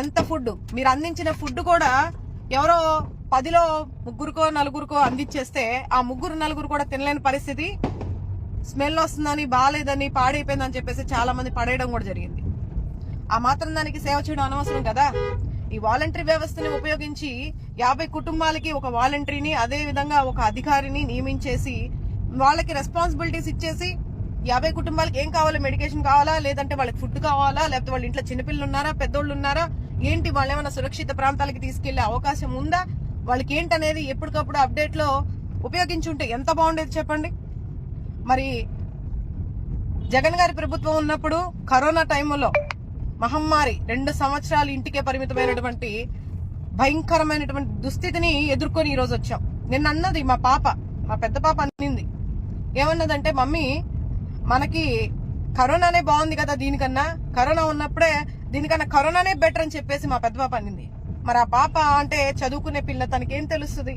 ఎంత ఫుడ్ మీరు అందించిన ఫుడ్ కూడా ఎవరో పదిలో ముగ్గురుకో నలుగురికో అందించేస్తే ఆ ముగ్గురు నలుగురు కూడా తినలేని పరిస్థితి. స్మెల్ వస్తుందని బాగాలేదని పాడైపోయిందని చెప్పేసి చాలా మంది పడేయడం కూడా జరిగింది. ఆ మాత్రం దానికి సేవ చేయడం అనవసరం కదా? ఈ వాలంటరీ వ్యవస్థని ఉపయోగించి యాభై కుటుంబాలకి ఒక వాలంటరీని అదే విధంగా ఒక అధికారిని నియమించేసి వాళ్ళకి రెస్పాన్సిబిలిటీస్ ఇచ్చేసి యాభై కుటుంబాలకి ఏం కావాలి? మెడికేషన్ కావాలా? లేదంటే వాళ్ళకి ఫుడ్ కావాలా? లేకపోతే వాళ్ళ ఇంట్లో చిన్నపిల్లలు ఉన్నారా? పెద్దోళ్ళు ఉన్నారా? ఏంటి వాళ్ళు ఏమైనా సురక్షిత ప్రాంతాలకి తీసుకెళ్ళే అవకాశం ఉందా? వాళ్ళకి ఏంటనేది ఎప్పటికప్పుడు అప్డేట్లో ఉపయోగించుంటే ఎంత బాగుండేది చెప్పండి? మరి జగన్ గారి ప్రభుత్వం ఉన్నప్పుడు కరోనా టైంలో మహమ్మారి రెండు సంవత్సరాలు ఇంటికే పరిమితమైనటువంటి భయంకరమైనటువంటి దుస్థితిని ఎదుర్కొని ఈరోజు వచ్చాం. నిన్న అన్నది మా పాప మా పెద్ద పాప అన్నింది ఏమన్నదంటే మమ్మీ మనకి కరోనానే బాగుంది కదా దీనికన్నా. కరోనా ఉన్నప్పుడే దీనికన్నా కరోనానే బెటర్ అని చెప్పేసి మా పెద్ద పాప అనింది. మరి ఆ పాప అంటే చదువుకునే పిల్ల తనకేం తెలుస్తుంది?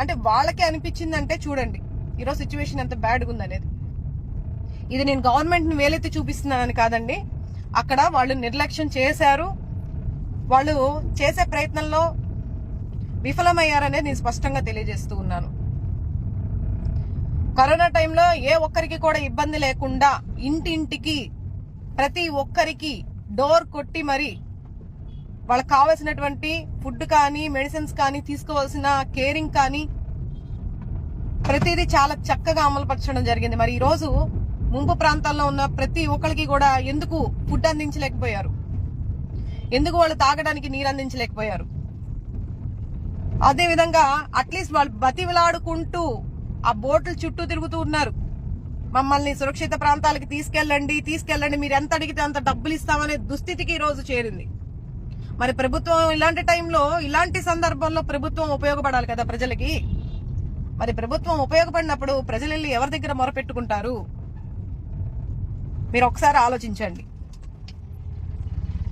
అంటే వాళ్ళకే అనిపించిందంటే చూడండి ఈరోజు సిచ్యువేషన్ ఎంత బ్యాడ్గా ఉందనేది. ఇది నేను గవర్నమెంట్ని వేలెత్తి చూపిస్తున్నానని కాదండి అక్కడ వాళ్ళు నిర్లక్ష్యం చేశారు. వాళ్ళు చేసే ప్రయత్నంలో విఫలమయ్యారనేది నేను స్పష్టంగా తెలియజేస్తూ ఉన్నాను. కరోనా టైంలో ఏ ఒక్కరికి కూడా ఇబ్బంది లేకుండా ఇంటింటికి ప్రతి ఒక్కరికి డోర్ కొట్టి మరి వాళ్ళకి కావాల్సినటువంటి ఫుడ్ కానీ మెడిసిన్స్ కానీ తీసుకోవాల్సిన కేరింగ్ కానీ ప్రతిదీ చాలా చక్కగా అమలుపరచడం జరిగింది. మరి ఈ రోజు ముంపు ప్రాంతాల్లో ఉన్న ప్రతి ఒక్కరికి కూడా ఎందుకు ఫుడ్ అందించలేకపోయారు? ఎందుకు వాళ్ళు తాగడానికి నీరు అందించలేకపోయారు? అదేవిధంగా అట్లీస్ట్ వాళ్ళు బతివిలాడుకుంటూ ఆ బోట్లు చుట్టూ తిరుగుతూ ఉన్నారు. మమ్మల్ని సురక్షిత ప్రాంతాలకి తీసుకెళ్ళండి తీసుకెళ్ళండి. మీరు ఎంత అడిగితే అంత డబ్బులు ఇస్తామనే దుస్థితికి ఈ రోజు చేరింది. మరి ప్రభుత్వం ఇలాంటి టైంలో ఇలాంటి సందర్భంలో ప్రభుత్వం ఉపయోగపడాలి కదా ప్రజలకి? మరి ప్రభుత్వం ఉపయోగపడినప్పుడు ప్రజలు వెళ్ళి ఎవరి దగ్గర మొరపెట్టుకుంటారు? మీరు ఒకసారి ఆలోచించండి.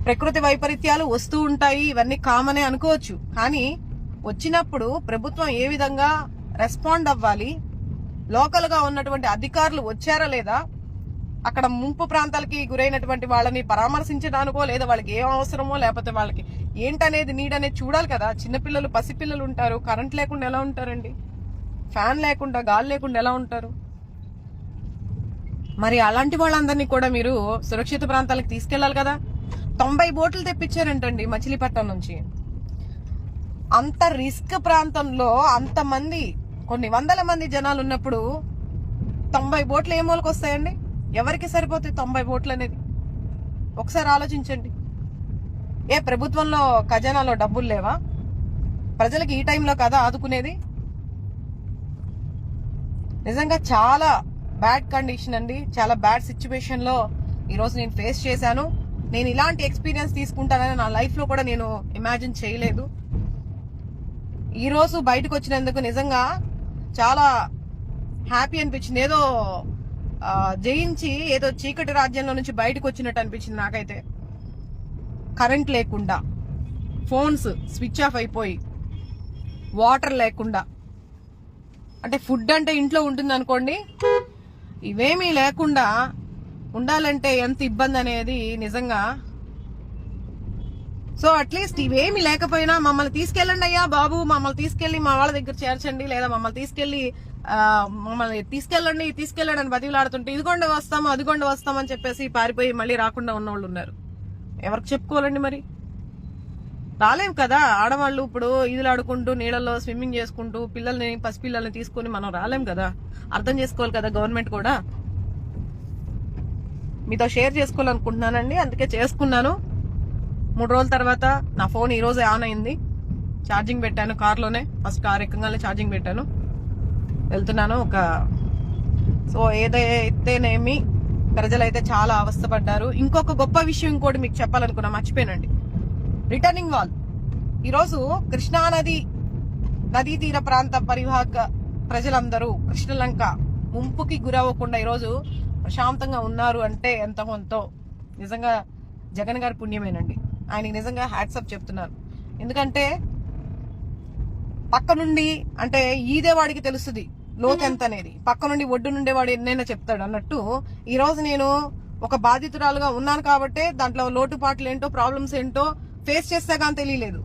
ప్రకృతి వైపరీత్యాలు వస్తూ ఉంటాయి ఇవన్నీ కామనే అనుకోవచ్చు. కానీ వచ్చినప్పుడు ప్రభుత్వం ఏ విధంగా రెస్పాండ్ అవ్వాలి? లోకల్గా ఉన్నటువంటి అధికారులు వచ్చారా లేదా? అక్కడ ముంపు ప్రాంతాలకి గురైనటువంటి వాళ్ళని పరామర్శించడానికో లేదా వాళ్ళకి ఏం అవసరమో లేకపోతే వాళ్ళకి ఏంటనేది నీడనేది చూడాలి కదా. చిన్నపిల్లలు పసిపిల్లలు ఉంటారు. కరెంట్ లేకుండా ఎలా ఉంటారండి? ఫ్యాన్ లేకుండా గాలి లేకుండా ఎలా ఉంటారు? మరి అలాంటి వాళ్ళందరినీ కూడా మీరు సురక్షిత ప్రాంతాలకు తీసుకెళ్ళాలి కదా. తొంభై బోట్లు తెప్పించారంటండి మచిలీపట్నం నుంచి. అంత రిస్క్ ప్రాంతంలో అంతమంది కొన్ని వందల మంది జనాలు ఉన్నప్పుడు తొంభై బోట్లు ఏ మూలకు వస్తాయండి? ఎవరికి సరిపోతాయి తొంభై బోట్లు అనేది? ఒకసారి ఆలోచించండి. ఏ ప్రభుత్వంలో ఖజానాలో డబ్బులు లేవా? ప్రజలకు ఈ టైంలో కదా ఆదుకునేది? నిజంగా చాలా బ్యాడ్ కండిషన్ అండి. చాలా బ్యాడ్ సిచ్యువేషన్లో ఈరోజు నేను ఫేస్ చేశాను. నేను ఇలాంటి ఎక్స్పీరియన్స్ తీసుకుంటానని నా లైఫ్లో కూడా నేను ఇమాజిన్ చేయలేదు. ఈరోజు బయటకు వచ్చినందుకు నిజంగా చాలా హ్యాపీ అనిపించింది. ఏదో జయించి ఏదో చీకటి రాజ్యంలో నుంచి బయటకు వచ్చినట్టు అనిపించింది నాకైతే. కరెంట్ లేకుండా ఫోన్స్ స్విచ్ ఆఫ్ అయిపోయి వాటర్ లేకుండా. అంటే ఫుడ్ అంటే ఇంట్లో ఉంటుంది అనుకోండి ఇవేమీ లేకుండా ఉండాలంటే ఎంత ఇబ్బంది అనేది నిజంగా సో అట్లీస్ట్ ఇవేమి లేకపోయినా మమ్మల్ని తీసుకెళ్ళండి అయ్యా బాబు మమ్మల్ని తీసుకెళ్ళి మా వాళ్ళ దగ్గర చేర్చండి లేదా మమ్మల్ని తీసుకెళ్ళి మమ్మల్ని తీసుకెళ్ళండి తీసుకెళ్ళండి అని బతిలాడుతుంటే ఇదిగొండ వస్తాము అదిగొండ వస్తాం అని చెప్పేసి పారిపోయి మళ్ళీ రాకుండా ఉన్న వాళ్ళు ఉన్నారు. ఎవరికి చెప్పుకోవాలండి మరి? రాలేం కదా? ఆడవాళ్ళు ఇప్పుడు ఈదులు ఆడుకుంటూ నీళ్ళలో స్విమ్మింగ్ చేసుకుంటూ పిల్లల్ని పసిపిల్లల్ని తీసుకొని మనం రాలేం కదా? అర్థం చేసుకోవాలి కదా గవర్నమెంట్ కూడా? మీతో షేర్ చేసుకోవాలనుకుంటున్నానండి అందుకే చేసుకున్నాను. మూడు రోజుల తర్వాత నా ఫోన్ ఈరోజు ఆన్ అయింది. ఛార్జింగ్ పెట్టాను కార్లోనే. ఫస్ట్ కార్ ఎక్కగానే ఛార్జింగ్ పెట్టాను. వెళ్తున్నాను ఒక సో ఏదైతేనేమి ప్రజలైతే చాలా అవస్థపడ్డారు. ఇంకొక గొప్ప విషయం ఇంకోటి మీకు చెప్పాలనుకున్నా మర్చిపోయానండి. Returning wall. ఈరోజు కృష్ణానది నదీ తీర ప్రాంత పరివాహక ప్రజలందరూ కృష్ణలంక ముంపుకి గురవ్వకుండా ఈరోజు ప్రశాంతంగా ఉన్నారు అంటే ఎంత కొంత. నిజంగా జగన్ గారి పుణ్యమేనండి. ఆయనకి నిజంగా హ్యాట్సప్ చెప్తున్నాను ఎందుకంటే పక్క నుండి అంటే ఈదే వాడికి తెలుస్తుంది లోతు ఎంత అనేది. పక్క నుండి ఒడ్డు నుండే వాడు ఎన్నైనా చెప్తాడు అన్నట్టు. ఈ రోజు నేను ఒక బాధితురాలుగా ఉన్నాను కాబట్టే దాంట్లో లోటుపాట్లు ఏంటో ప్రాబ్లమ్స్ ఏంటో ఫేస్ చేస్తే కానీ తెలియలేదు.